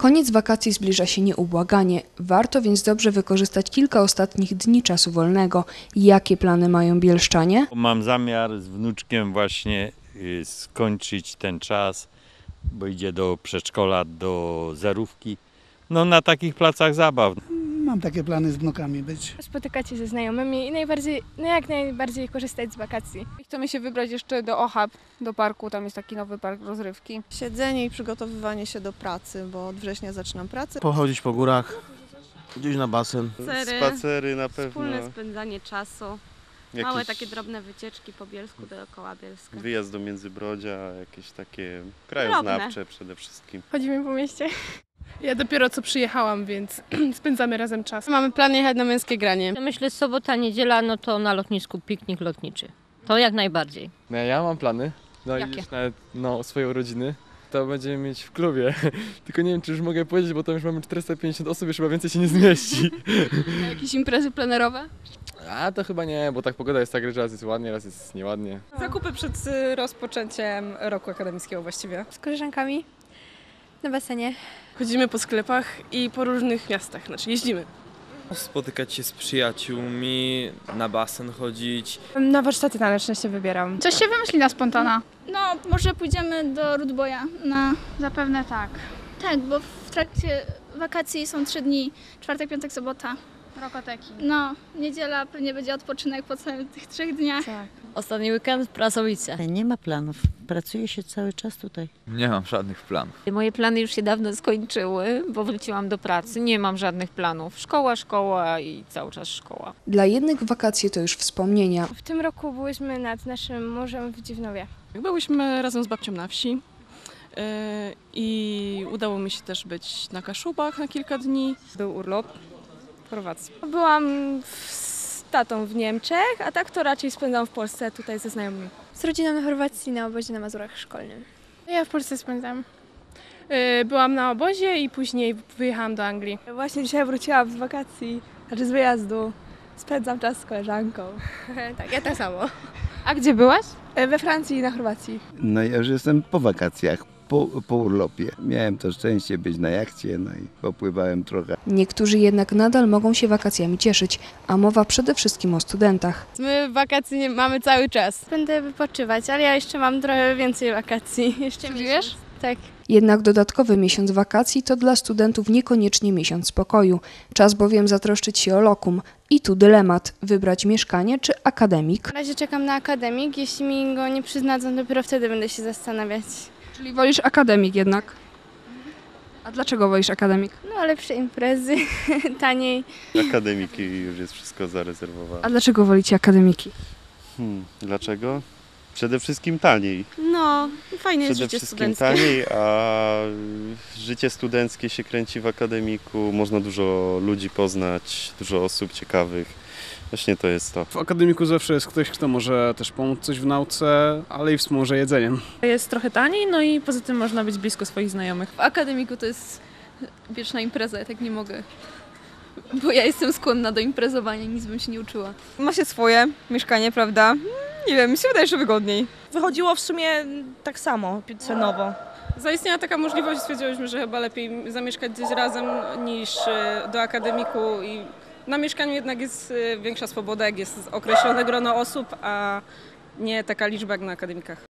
Koniec wakacji zbliża się nieubłaganie. Warto więc dobrze wykorzystać kilka ostatnich dni czasu wolnego. Jakie plany mają bielszczanie? Mam zamiar z wnuczkiem właśnie y, skończyć ten czas, bo idzie do przedszkola, do zerówki. No na takich placach zabaw. Mam takie plany z wnukami być. spotykać się ze znajomymi i najbardziej, no jak najbardziej korzystać z wakacji. Chcemy się wybrać jeszcze do Ochab, do parku, tam jest taki nowy park rozrywki. Siedzenie i przygotowywanie się do pracy, bo od września zaczynam pracę. Pochodzić po górach, gdzieś na basen. Spacery, Spacery na pewno. wspólne spędzanie czasu, Jakiś małe takie drobne wycieczki po Bielsku dookoła Bielska. Wyjazd do Międzybrodzia, jakieś takie krajoznawcze przede wszystkim. Chodzimy po mieście. Ja dopiero co przyjechałam, więc spędzamy razem czas. Mamy plan jechać na męskie granie. Myślę, sobota, niedziela, no to na lotnisku piknik lotniczy. To jak najbardziej. No ja mam plany. No Jakie? i już nawet no, swoje urodziny. To będziemy mieć w klubie. Tylko nie wiem, czy już mogę powiedzieć, bo tam już mamy 450 osób, już chyba więcej się nie zmieści. Jakieś imprezy plenerowe? A to chyba nie, bo tak pogoda jest tak, że raz jest ładnie, raz jest nieładnie. Zakupy przed y, rozpoczęciem roku akademickiego właściwie. Z koleżankami na basenie. Chodzimy po sklepach i po różnych miastach, znaczy jeździmy. Spotykać się z przyjaciółmi, na basen chodzić. Na warsztaty taneczne się wybieram. Coś się wymyśli na spontana. No, może pójdziemy do Rudboja na... Zapewne tak. Tak, bo w trakcie wakacji są trzy dni, czwartek, piątek, sobota. Rokoteki. No, niedziela pewnie będzie odpoczynek po całych tych trzech dniach. Ostatni weekend Prasowice. Nie ma planów. Pracuje się cały czas tutaj. Nie mam żadnych planów. Moje plany już się dawno skończyły, bo wróciłam do pracy. Nie mam żadnych planów. Szkoła, szkoła i cały czas szkoła. Dla jednych wakacje to już wspomnienia. W tym roku byłyśmy nad naszym morzem w Dziwnowie. Byłyśmy razem z babcią na wsi y, i udało mi się też być na Kaszubach na kilka dni. Był urlop w Chorwacji. Byłam w, tatą w Niemczech, a tak to raczej spędzam w Polsce tutaj ze znajomymi. Z rodziną na Chorwacji na obozie na Mazurach szkolnym. Ja w Polsce spędzam. Y, Byłam na obozie i później wyjechałam do Anglii. Właśnie dzisiaj wróciłam z wakacji, znaczy z wyjazdu. Spędzam czas z koleżanką. tak, ja tak samo. A gdzie byłaś? We Francji i na Chorwacji. No ja już jestem po wakacjach, po, po urlopie. Miałem to szczęście być na jachcie, no i popływałem trochę. Niektórzy jednak nadal mogą się wakacjami cieszyć, a mowa przede wszystkim o studentach. My wakacji nie mamy cały czas. Będę wypoczywać, ale ja jeszcze mam trochę więcej wakacji. Jeszcze miesiąc. Tak. Jednak dodatkowy miesiąc wakacji to dla studentów niekoniecznie miesiąc spokoju. Czas bowiem zatroszczyć się o lokum. I tu dylemat: wybrać mieszkanie czy akademik. Na razie czekam na akademik. Jeśli mi go nie przyznadzą, dopiero wtedy będę się zastanawiać. Czyli wolisz akademik jednak. A dlaczego wolisz akademik? No, lepsze imprezy, taniej. Akademiki już jest wszystko zarezerwowane. A dlaczego wolicie akademiki? Hmm, dlaczego? Przede wszystkim taniej. No, fajne jest Przede życie wszystkim studenckie. taniej, a życie studenckie się kręci w akademiku. Można dużo ludzi poznać, dużo osób ciekawych. Właśnie to jest to. W akademiku zawsze jest ktoś, kto może też pomóc coś w nauce, ale i wspomoże jedzeniem. Jest trochę taniej, no i poza tym można być blisko swoich znajomych. W akademiku to jest wieczna impreza, ja tak nie mogę. Bo ja jestem skłonna do imprezowania, nic bym się nie uczyła. Ma się swoje mieszkanie, prawda? Nie wiem, mi się wydaje, że wygodniej. Wychodziło w sumie tak samo, cenowo. Zaistniała taka możliwość, stwierdziłyśmy, że chyba lepiej zamieszkać gdzieś razem niż e, do akademiku i na mieszkaniu jednak jest e, większa swoboda, jak jest określone grono osób, a nie taka liczba jak na akademikach.